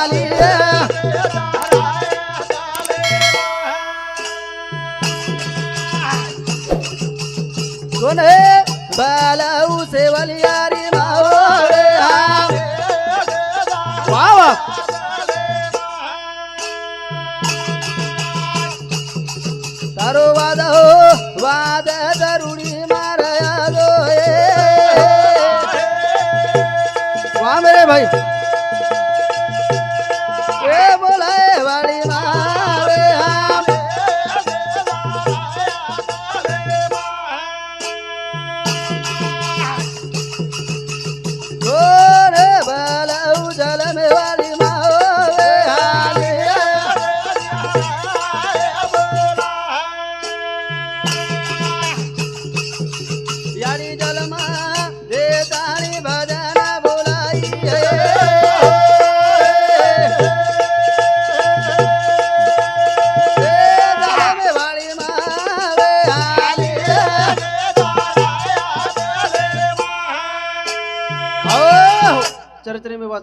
आली कोण बालाऊ सेवली यारी वा वा. तारो वाद हो वाद मारया वा मेरे भाई.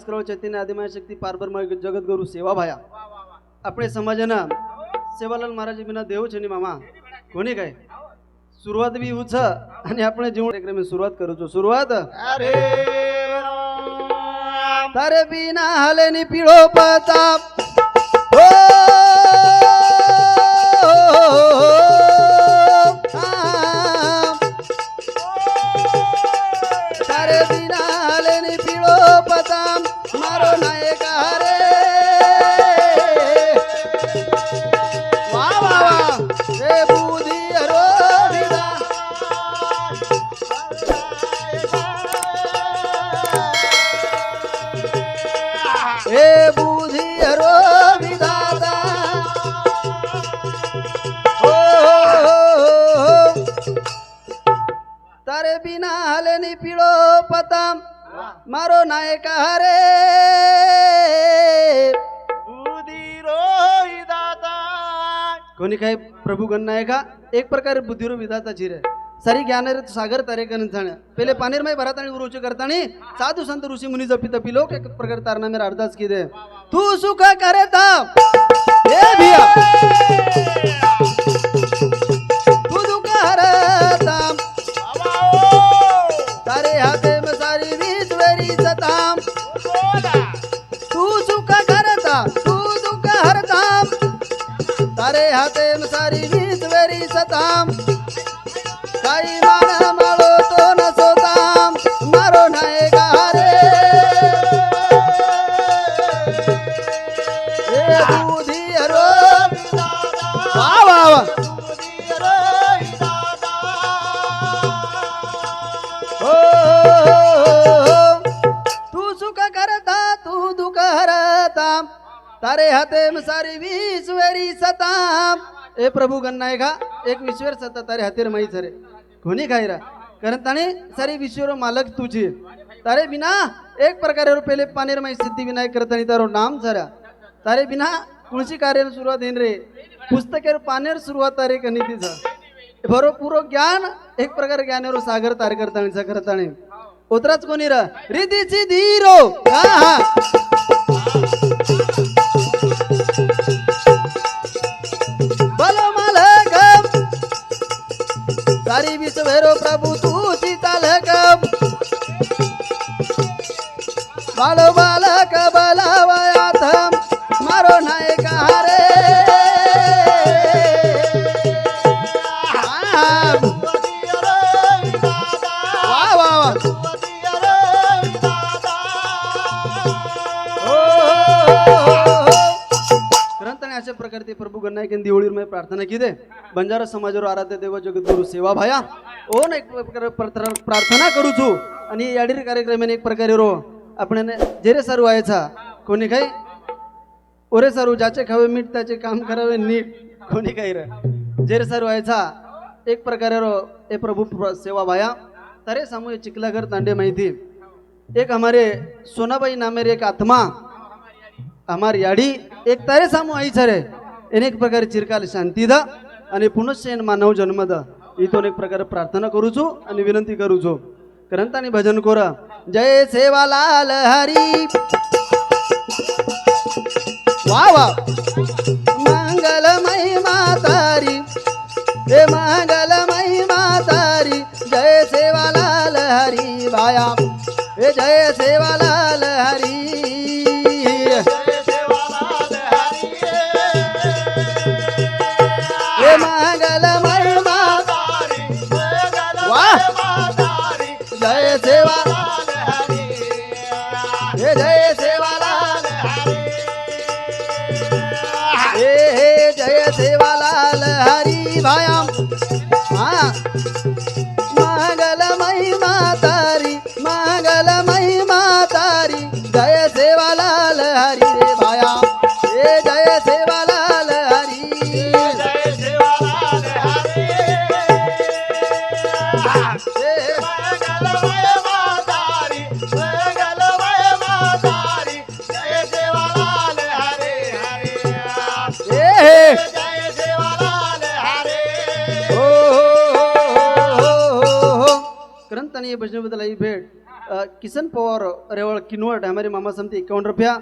પચાસ કરોડ ચૈતન્ય આદિમાય શક્તિ પાર્બરમાં જગતગુરુ સેવાભાયા આપણે સમાજના સેવાલાલ મહારાજ બીના દેવ છે ને મામા? કોની કહે શરૂઆત બી એવું છે અને આપણે જેવું એકદમ શરૂઆત કરું છું. શરૂઆત? અરે તારે બીના હાલે ની પીળો પાતાપ ઓ તારે બીના હાલે ની પીળો પતાપ हरे कोणी प्रभू गण आहे का? एक प्रकारे बुद्धिरो विधाचा चिर सारी रे सागर तारे जाण्या. पहिले पाणीरमय भरात आणि उरुचे करताना साधू संत ऋषी मुनी जपी तपी लोक एक प्रकार तारणा मेरा अर्धाच किदे तू सुख करता हे भिया. तारे तारे सारी वीस वेरी सता. ए प्रभु गन्नाय का एक विश्वर सता तारे हातेर माई सरे. कोणी खायरा कारण ताणे सारी विश्वर मालक तुझे. तारे बिना एक प्रकारे पहिले पानेर माई सिद्धी विनायक करतानी तारो नाम सरा. तारे बिना कोणशी कार्य सुरुवात येईन रे. पुस्तकेर पानेर सुरुवात तारे कनी तिचा. बरो पुरो ज्ञान एक प्रकार ज्ञानेवर सागर तार करताणी करताणी उतराच कोणी र? रिधीची धीरो. हा हा. सारी विश्वेरो प्रभु तूची चालक। बालो बालक बलावयात मारो हो, हो, हो, नायक हरे अशा प्रकारे ते प्रभू गन्नायकन दिवळीवर देवळीवर प्रार्थना की दे. बंजारा समाजावर आराध्य देव जगद्गुरु सेवा भाया. ओ ना एक प्रकारे प्रार्थना करूचू आणि याडीर कार्यक्रम एक प्रकारे रो आपण जेरे सारू व्हायचा कोणी काही? ओरे सारू ज्याचे खावे मीठ त्याचे काम करावे नीट. कोणी काही रे? जेरे सारू व्हायचा एक प्रकारे रो ए प्रभू सेवा भाया. तरे सामू चिखलाघर तांडे माहिती. एक हमारे सोनाबाई नामेर एक आत्मा. हमारी याडी एक तारे सामू आई छरे एक प्रकारे चिरकाल शांतीदा आणि पुनश येन मानव जन्मद. इथून एक प्रकारे प्रार्थना करू छो आणि विनंती करू छो ग्रंथ आणि भजन कोरा. जय सेवा लाल हरी. वा वा. मंगल महिमा तारी हे मान सेवालाल हरी रे भाया हे जय सेवालाल हरी. हे हे हे हो हो हो हो हो. करंत आणि भजनेबद्दल आई भेट. किशन पवार रेवळ किनवट हमारे मामा समती एकावन्न रुपया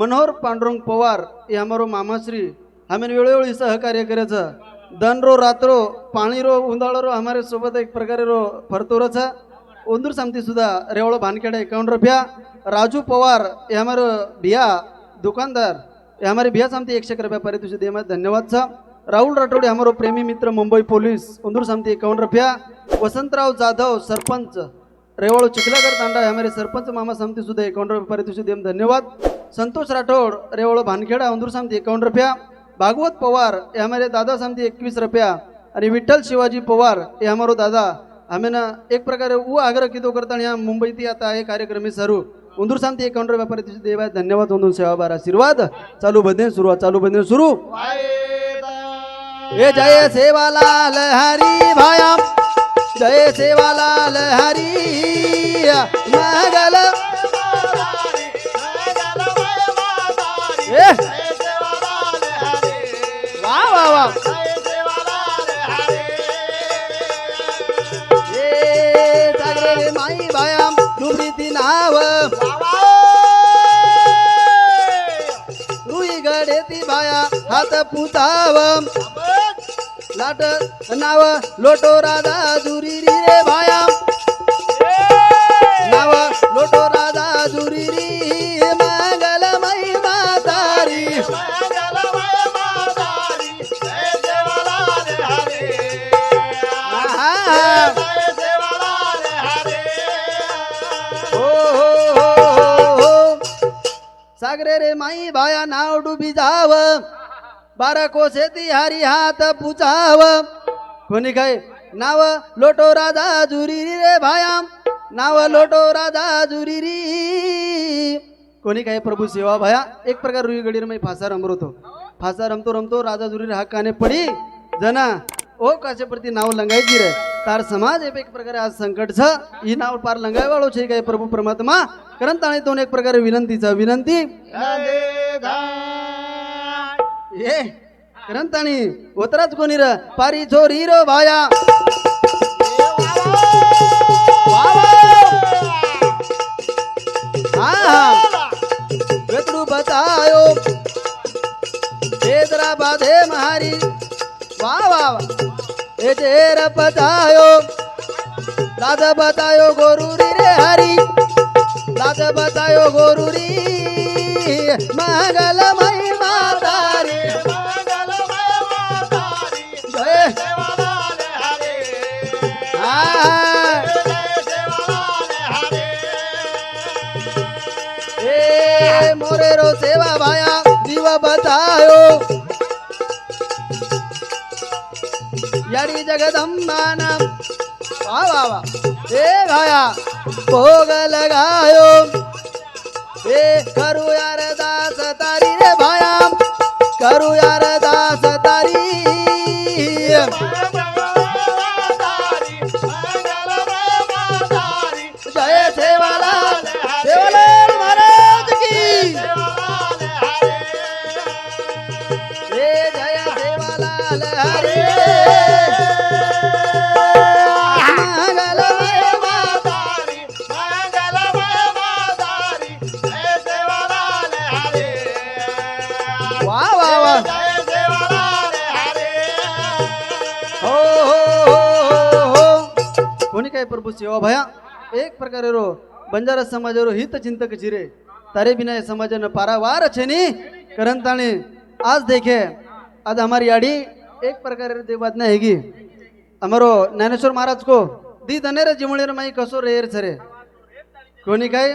मनोहर पांडुरंग पवार हे हमारो मामाश्री आम्ही वेळोवेळी सहकार्य करायचं. दनरो रात्रो पाणी रो उंदाळरो हमारे सोबत एक प्रकारे रो फरतोरच उंदूर समती सुद्धा रेवळ भानखेडा एकावन्न रुपया. राजू पवार हे हमारो भिया दुकानदार हे हमारे भिया समती एकशे रुपया पारितोषिक दे धन्यवाद सा राहुल राठोडे हमारो प्रेमी मित्र मुंबई पोलीस उंदूर समती एकावन्न रुपया. वसंतराव जाधव सरपंच रेवळ चिखलागर तांडा हे हमारे सरपंच मामा सामती सुद्धा एकावन्न रुपये पारितोषिक देम धन्यवाद संतोष राठोड रेवळ भानखेडा उंदूर सामती एकावन्न रुपया भागवत पवार हे हमारे दादा सामती एकवीस रुपया आणि विठ्ठल शिवाजी पवार हे हमारो दादा आम्ही ना एक प्रकारे उ आग्रह कितो करता या मुंबईत आता आहे कार्यक्रमी सरू उंदूर सामती एकावन्न रुपया पारितोषिक देवा धन्यवाद उंदूर सेवा बार आशीर्वाद चालू बदने सुरुवात चालू बदने सुरू हे जय सेवालाल हरी भाया जय सेवालाल हरी मंगल। ए। वा वा वा माई भाया डुबरीती नाव। रुई गडेती भाया हात पुताव। लाट नाव लोटो राधा जुरी रे भाया. नाव लोटो राधा जुरी री मंगलमयी मातारी. आहा. हो हो हो हो हो. सागरे रे माई भाया नाव डुबी जाव. बारा कोसेती हरी हात पुचाव. कोणी काय? नाव लोटो राजा जुरी रे भाया. नाव लोटो राजा जुरी री. कोणी काय? प्रभू सेवा भाया. एक प्रकार रुई गडीर मी फासा रमरतो. फासा रमतो रमतो राजा जुरी रे हाकाने पडी. जना ओ काचे प्रति नाव लंगायची रे? तार समाज एक एक प्रकारे आज संकट छ. ही नाव पार लंगाय वाळो छे काय प्रभु परमात्मा? करन ताणे दोन एक प्रकारे विनंतीचा विनंती. ए ग्रंथानी उतराच कोणी र पारी छोरी रो भाया हा बतायो हैदराबाद बाधे महारी वा वा हे ए बतायो दादा बतायो गोरुरी रे हरी दादा बतायो गोरुरी मंगलमयी याडी जगदंबाना. वा वा वा. ए भाया भोग लगायो ए करू यार दास तारी रे भाया. करू यार दास तारी. काय प्रभू एक प्रकारे रो बंजारा समाजारो हित चिंतक जिरे तारे बिना समाजन पारावार छेनी करंताने आज देखे आज हमारी आड़ी एक प्रकारे दे बात नहीं हैगी। हमारो ज्ञानेश्वर महाराज को दी धनेर जिमळेर माई कसो रेर सरे कोणी काय?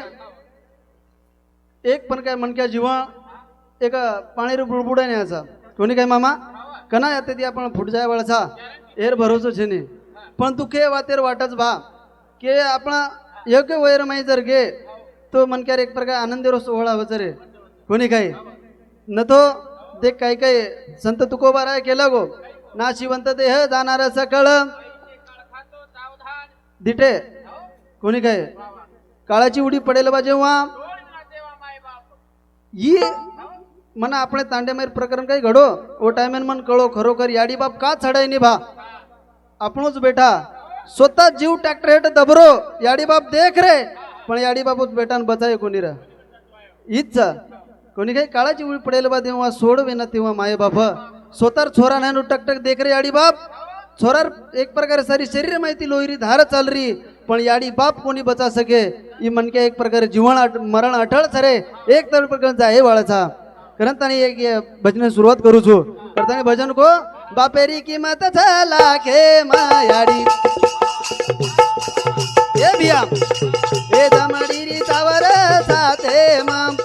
एक पण काय मनक्या जीवा एक पाणी बुडबुडा न्यायचा कोणी काय मामा? कना येते ती आपण फुट जाय वळसा एर भरोसो छे नी पण तू के वातेर वाटच भा। के आपण योग्य वयर माई जर गे तो मनक्यार एक प्रकार आनंदी सोहळा होच रे कोणी काय न तो देख काय काय संत तुकोबा राय केला गो नाशिवंत देह जाणार सकळ दिठे कोणी काय काळाची उडी पडेल बा जेव्हा ही मना આપણે તાંડેમાર પ્રકરણ કઈ ઘડો ઓ ટાઈમે મન કળો ખરોખર યાડી બાપ કા છડાય ની ભા આપણો જ બેઠા स्वतः जीव ट्रॅक्टर हेठ दबरो. याडी बाप देख रे. पण याडी बाबूत बेटान बचाय कोणी रा? हीच कोणी काही काळाची उडी पडेल बा तेव्हा सोडवे ना तेव्हा माय बाप. स्वतः छोरा नाही टकटक देख रे याडी बाप. छोरार एक प्रकारे सारी शरीर माहिती लोहिरी धार चाल री पण याडी बाप कोणी बचा सके? ही मनके एक प्रकारे जीवन अट मरण अटळ सरे. एक तर प्रकार जाय वाळाचा. करताना एक भजन सुरुवात करू छो. करताना भजन को बापेरी किंमत झाला खे मायाडी. ए भिया ए दमडीरी तावर साथे माम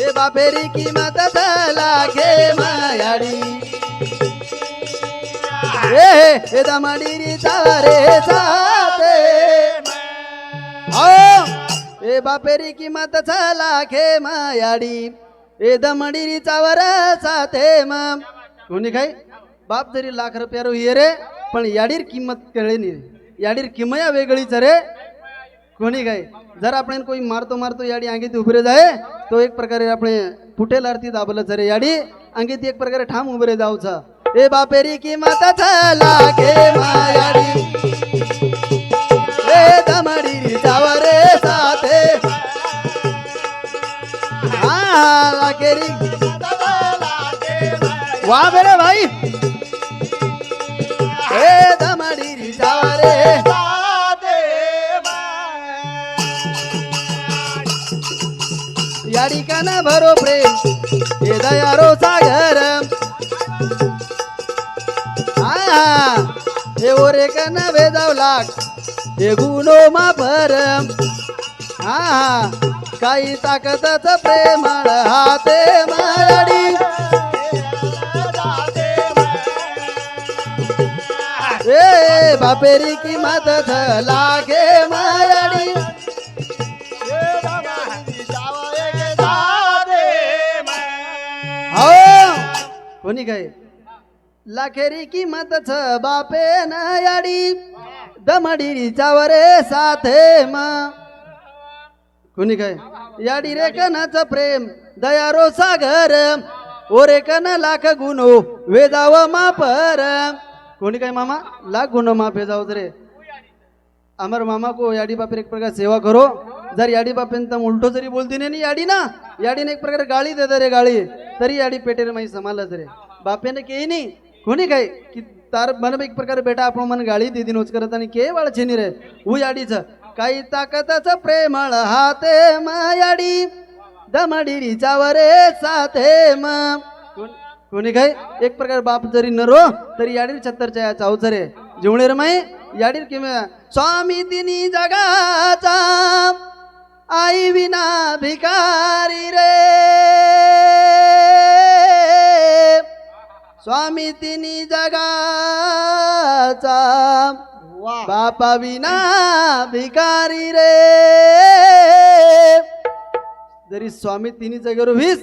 ए बापेरी किंमत झाला खे मायाडी. ए ए दमडीरी तावरे साथे आओ ए हो, बापेरी किंमत झाला खे मायाडी. ए दमडीरी चावर साथे मम. कोणी काय बाप जरी लाख रुपयारो ये रे पण याडीर किंमत कळे नाही याडीर किमया वेगळीच रे कोणी काय जर आपण कोई मारतो मारतो याडी अंगीत उभरे जाय तो एक प्रकारे आपण फुटेल आरती दाबलच रे याडी अंगीत एक प्रकारे ठाम उभरे जाऊचा ए बापेरी किंमत झाला गे मायाडी ए दमडी चावरे साथे हा लाकेरी वा बेरे भाई ए दमडी चावरे याडी काना भरो प्रेम हे दयारो सागर हे ओरे काना वेजाव लाग हे गुणो मापर हा काही ताकदच प्रेमळ हाते मायाडी ए बापेरी किंमत लागे मायाडी. हो. कोणी काय लाखेरी किंमत छ बापे न याडी दमडी चावरे साथे म. कोणी काय याडी रे कनाच प्रेम दयारो सागर. ओरे कन लाख गुनो वेदाव मापर कोणी काय मामा? लाख गुनो माफे जाऊ रे. अमर मामा को याडी बापेर एक प्रकार सेवा करो. जर याडी बापेन तर उलटो जरी बोलती नाही याडी ना याडीने एक प्रकार गाळी देत रे गाळी. तरी याडी पेटेर माही समालच रे. बापेने केही नाही. कोणी काय? की तार मन एक प्रकार बेटा आपण मन गाळी दिदी नोच करत आणि के वाळ छेनी रे. उ याडीच. काही ताकदच प्रेमळ हाते मायाडी दमडी चावरे साथे म. कोण- काय? एक प्रकार बाप जरी नरो तरी याडीर छत्तरच्या चावच रे जेवणे रे माई? याडीर किंवा स्वामी तिनी जगाचा आई विना भिकारी रे. स्वामी तिनी जगाचा बापा विना भिकारी रे. जरी स्वामी तिन्ही जागेवर वीस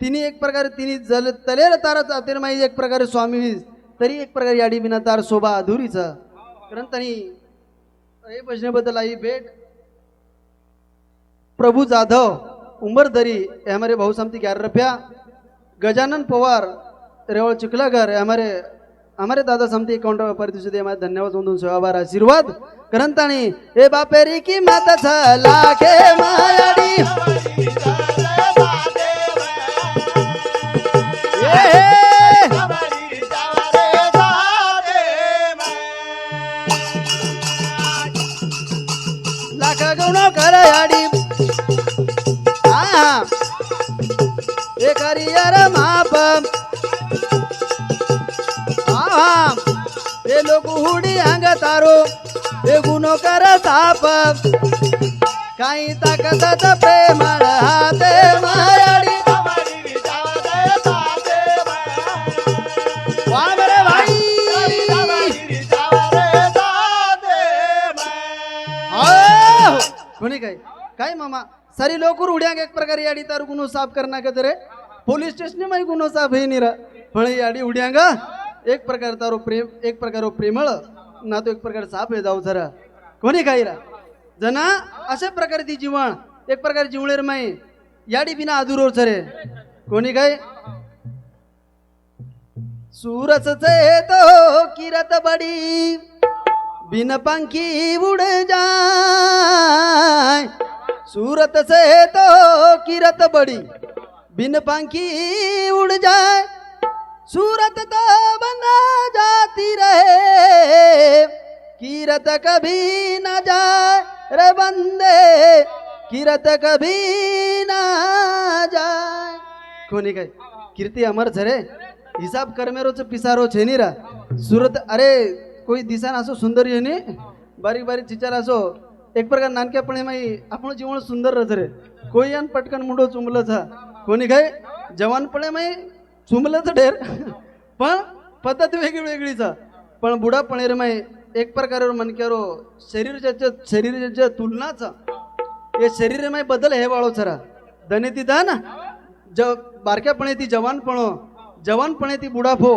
तिन्ही एक प्रकारे तिन्ही जल तलेर तारा जाते माहिती एक प्रकारे स्वामी वीस तरी एक प्रकारे याडी बिना तार शोभा अधुरीचा. ग्रंथानी हे भजनेबद्दल आई भेट. प्रभू जाधव उंबरधरी हे हमारे भाऊ समती ग्यारह रुपया गजानन पवार रेवळ चिखलागर हे हमारे हमारे दादा समती अकाउंट व्यापारी दिवशी हमारे धन्यवाद म्हणून सेवाभार आशीर्वाद. ग्रंथाने हे बापेरी की माता लाखे मायाडी. એ લોકો હુડી આંગ તારો એ ગુનો કર તાપ કાઈ તાકત તો પ્રેમળ હાથે માયાડી તમારી રીઝાવા દે તાતે મેં. વાહ મેરે ભાઈ તમારી રીઝાવા દે તાતે મેં. आह! कोणी काय काय मामा सारी लोकर उड्या एक प्रकारे याडी तार गुन्हो साफ करना का रे पोलीस स्टेशन माही गुन्हो साफ हे निरा पण याडी उड्यांग एक प्रकार तारो प्रेम एक प्रकार प्रेमळ ना तो एक प्रकार साफ हे जाऊ जरा. कोणी काही रा जना अशा प्रकारे ती जीवन एक प्रकारे जिवळेर माई याडी बिना अधुरो रे कोणी काय? सूरच तो किरत बडी. बिन पंखी उड़ जाय. सूरत से तो किरत बड़ी. बिन पंखी उड़ जाय. सूरत तो बना जाती रहे? कीरत कभी न जाए रे बंदे किरत कभी ना जाए। कोनी काय? कीर्ति अमर झरे हिसाब करमेरोच पिसारो छेनी रा. सूरत अरे कोई दिशा ना सो सुंदर येणे बारीक बारीक ना सो एक प्रकार नानक्यापणे माई आपण जीवन सुंदर रे कोई अन पटकन मुंडो था कोनी कोणी जवान जवानपणे माई चुंबलच ढेर पण पद्धत वेगळी वेगळीच हा. पण बुडापणे रे माई एक प्रकारे मनक्यारो शरीर ज्याच्या शरीर ज्याच्या तुलनाच हे शरीर माई बदल हे वाळो सरा दने ती दा ना ज बारक्यापणे ती जवानपणो जवानपणे ती बुडाफो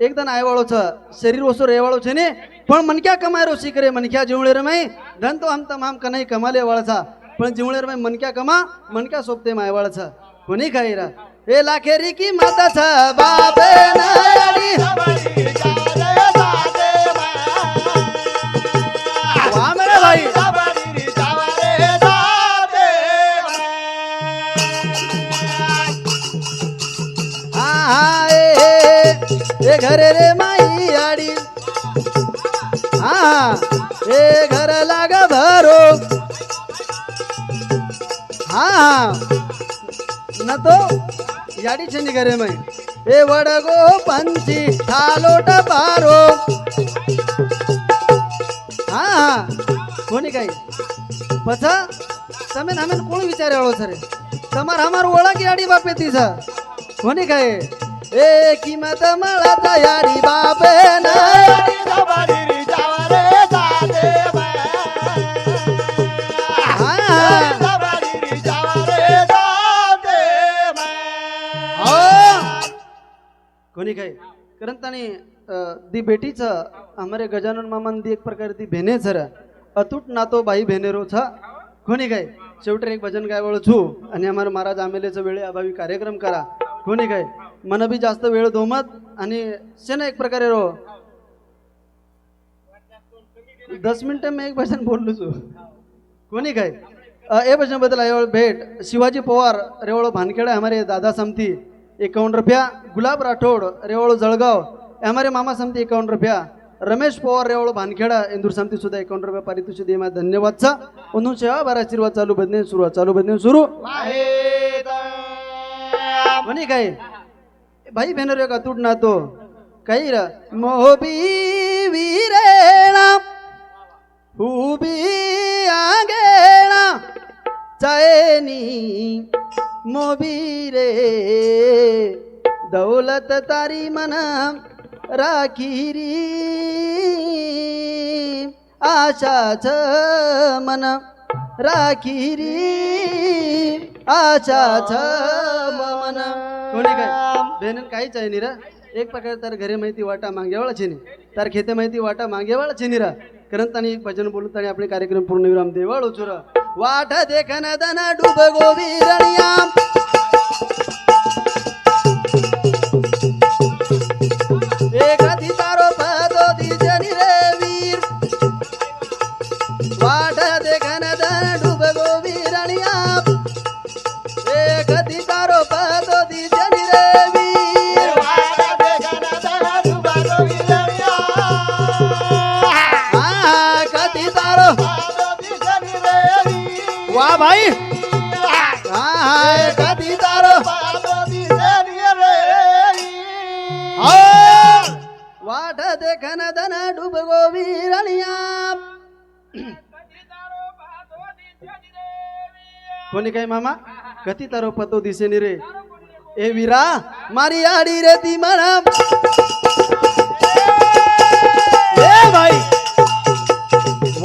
એકદમ આયવાળો છે શરીર ઓછો રહેવાળો છે ને પણ મનક્યા કમાયરો શીખરે મનક્યા જીવળેર માં ધન તો આમ તમામ કનાઈ કમાલે વાળા છે પણ જીવળેર માં મનક્યા કમા મનક્યા સોપતે માં આયવાળા છે કોની ખાઈ રા वेला खेरी की माता बाबे नारी वाह मेरे भाई. ए घर रे माई आडी. हा ए घर लाग भरो. हा न तो ಜಾಡಿಚಂದಿ ಕರೆ ಮೈ ಏ ಒಡಗೋ ಪಂಚಿ ಹಾಲೋಟ ಬಾರೋ હા હા. કોની પછા, તમે નામે કોણ વિચારે વાળો સર તમારે અમારું ઓળખી આડી બાપેતી છે. કોની કાંઈ એ કિંમત મળે તૈયારી બાપે ના कोणी काय? कारण ताणी दी बेटीच आमरे गजानन मामान दी एक प्रकारे ती भेने सर अतूट नातो बाई भेनेरो छ कोणी काय? शेवटी एक भजन गायवळ छू आणि आम्हाला महाराज आमेलेचं वेळे अभावी कार्यक्रम करा. कोणी काय? मन बी जास्त वेळ दोमत आणि शेना एक प्रकारे रो. दस मिनिटं मी एक भजन बोललो छू कोणी काय? ए भजन बदल आहे भेट. शिवाजी पवार रेवळ भानखेडा हमारे दादा समती. एकावन्न रुपया गुलाब राठोड रेवळ जळगाव हमारे मामा समती एकावन्न रुपया रमेश पवार रेवळ भानखेडा इंदूर समती सुद्धा एकावन्न रुपया पारितोषिक देमा धन्यवाद. चा म्हणून सेवा बारा आशीर्वाद चालू बदने सुरू चालू बदने सुरू. म्हणे काय? भाई बहनर का तुट ना तो काही र मोबी वीरेणा उभी आगेणा चैनी मोबी रे दौलत तारी मन राखीरी आशाच मन राखीरी आशाच मन. कोणी काय? बेन काहीच आहे निरा एक प्रकारे तर घरी माहिती वाटा मागेवाळा छेनी तर खेते माहिती वाटा मागेवाळा छेनीरा कारण तानी एक भजन बोलून आणि आपले कार्यक्रम पूर्ण विराम देवाळ उचुरा वाट देखन दन डुब गोवीरणिया कोणी काय मामा? कधी तारो पतो दिसेनी रे? ए वीरा मारी आडी रे ती म्हणा ए भाई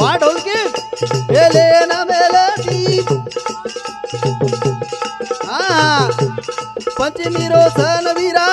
वा ढोलकी बेले ना मेलती हा पंचमी रो सन वीरा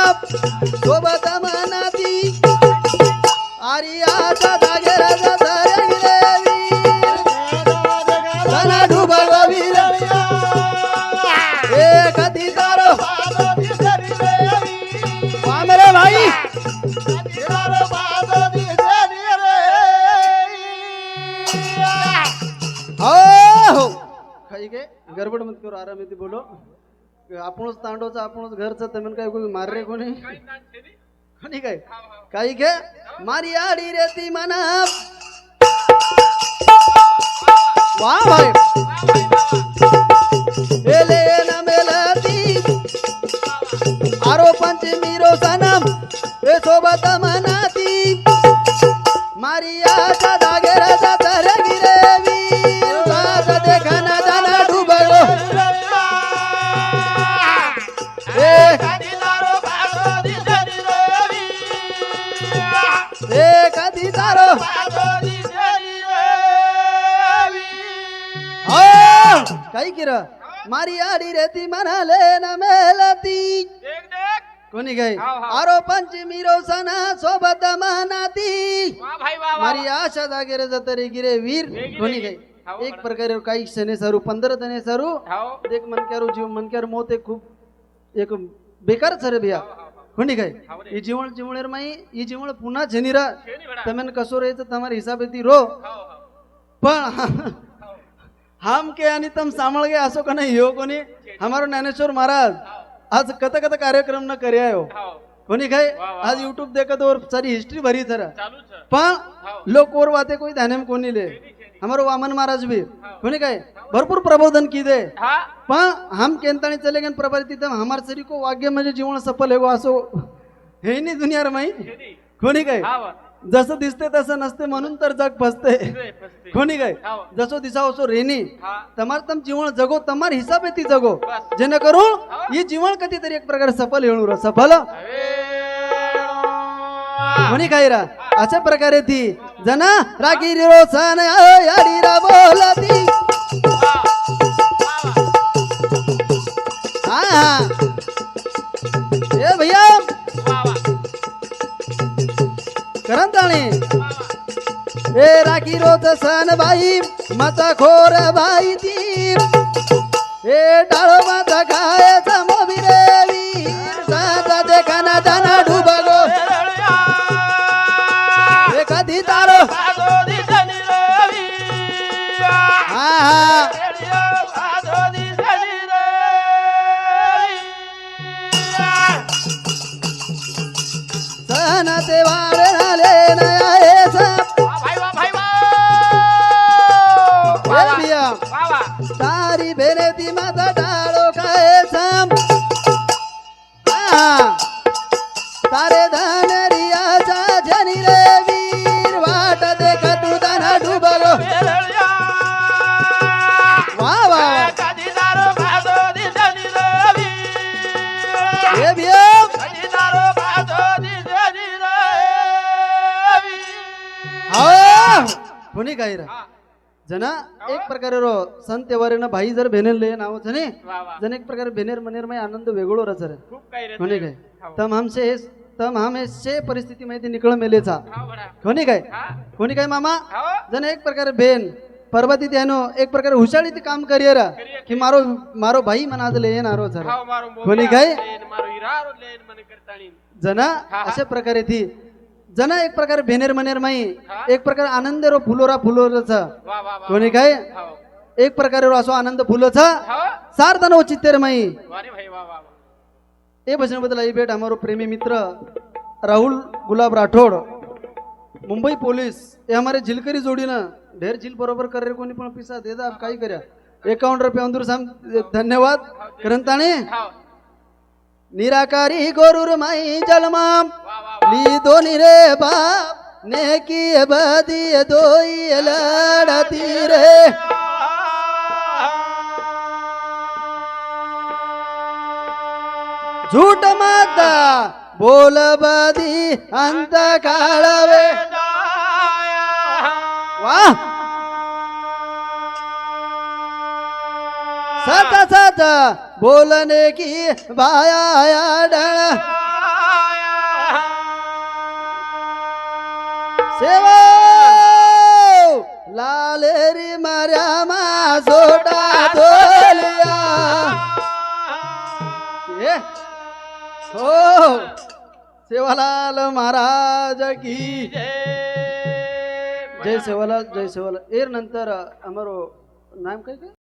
आराम येते बोलो. आपणच तांडवचं आपणच घरचं तमेन काय कोणी मार रे कोणी? कोणी काय? काही घे? मारी आडी रे ती म्हणा वा भाई एले ना मेलती आरो पंचमी रो सनम ए सोबत मनाती किर मारी आडी रेती म्हणाले ना मेलती कोणी गाय आरोपांची मिरव सणा सोबत महानाती मारी आशा जागेर जतरी गिरे वीर. कोणी गाई एक प्रकारे काही क्षणे सारू पंधरा तने सारू. एक मनक्यारू जीव मनक्यार मोत खूप एक बेकार सर बिया ખુંડી ગઈ એ જીવણ જીવણેર માં એ જીવણ પુના જનીરા कसो रे રહે તો તમારી હિસાબેથી રો પણ हम के आणि तम सांभाळ गे असो का नाही हो कोणी हमारो ज्ञानेश्वर महाराज आज कत कत कार्यक्रम न करे हो कोणी काय आज युट्यूब देखत और सारी हिस्ट्री भरी तर पण लोक और वाते कोई ध्यान में कोणी ले। हमारो वामन महाराज भी। कोणी काय भरपूर प्रबोधन की दे पण हम केंताणी चले गए प्रभारी तिथं हमार सरी को वाग्य म्हणजे जीवन सफल गो असो हे नाही दुनियार माई कोणी काय जसं दिसते तसं नसते म्हणून तर जग फसते कोणी काय? जसो दिसाव असो रेनी तमार तम जीवन जगो तमार हिसाब आहे ती जगो. जेणेकरून ही. जीवन कधीतरी एक प्रकारे सफल येऊन सफल? कोणी काय रा? अशा प्रकारे ती. जना रागी रो सन याडी रा बोलती हा हा. ए भैया! करंताणे ए राखी रोज सन बाई माता खोर बाई ती. ए डाळ माता खायचा मोबिरेवी साता देखाना दाना डुबगो. ए कधी तारो. हा हा. सन ती माझा डाळो काय साम तारे धनरियाचा जनी रे वीर वाट देख तू दाना डुबलो। वा वा। ए बिया हा कोणी जना एक प्रकारे रो संत वरेन भाई जर भेनेले नाव जने जन एक प्रकारे भेनेर मनेर मै आनंद वेगळो रच रे कोणी काय तम हमसे हे तम हम से परिस्थिती माहिती निकळ मेलेचा कोणी काय कोणी काय मामा जन एक प्रकारे बेन पर्वती त्यानो एक प्रकारे हुशाळी ते काम करियर की मारो मारो भाई मनाज ले येणारो सर कोणी काय जना अशा प्रकारे ती जना एक प्रकारे भेनेर मनेर माई. एक प्रकारे आनंद रो फुलोरा फुलोरचा. कोणी काय? एक प्रकारे रो असो आनंद फुलोचा सार तन चित्तेर माई. ए भजनबद्दल आई भेट हमारो प्रेमी मित्र राहुल गुलाब राठोड. मुंबई पोलीस. ये हमारे झिलकरी जोडीनं. ढेर झील बरोबर कर रे कोणी पण पिसा दे दा काही कर्या एकावन्न रुपये अंदूर साम धन्यवाद. करंताणे निराकारी गोरुर माई जलमा ली दोनी रे बाप नेकी बदी दोई लढती रे. झूट माता बोल बदी अंत काळवे. वा. सत सत बोलने की बाया डळ. सेवा लालेरी मार्या मा सोटा दोलिया ये. हो सेवालाल महाराज की जय सेवालाल जय सेवालाल एर नंतर अमरो नाम काय काय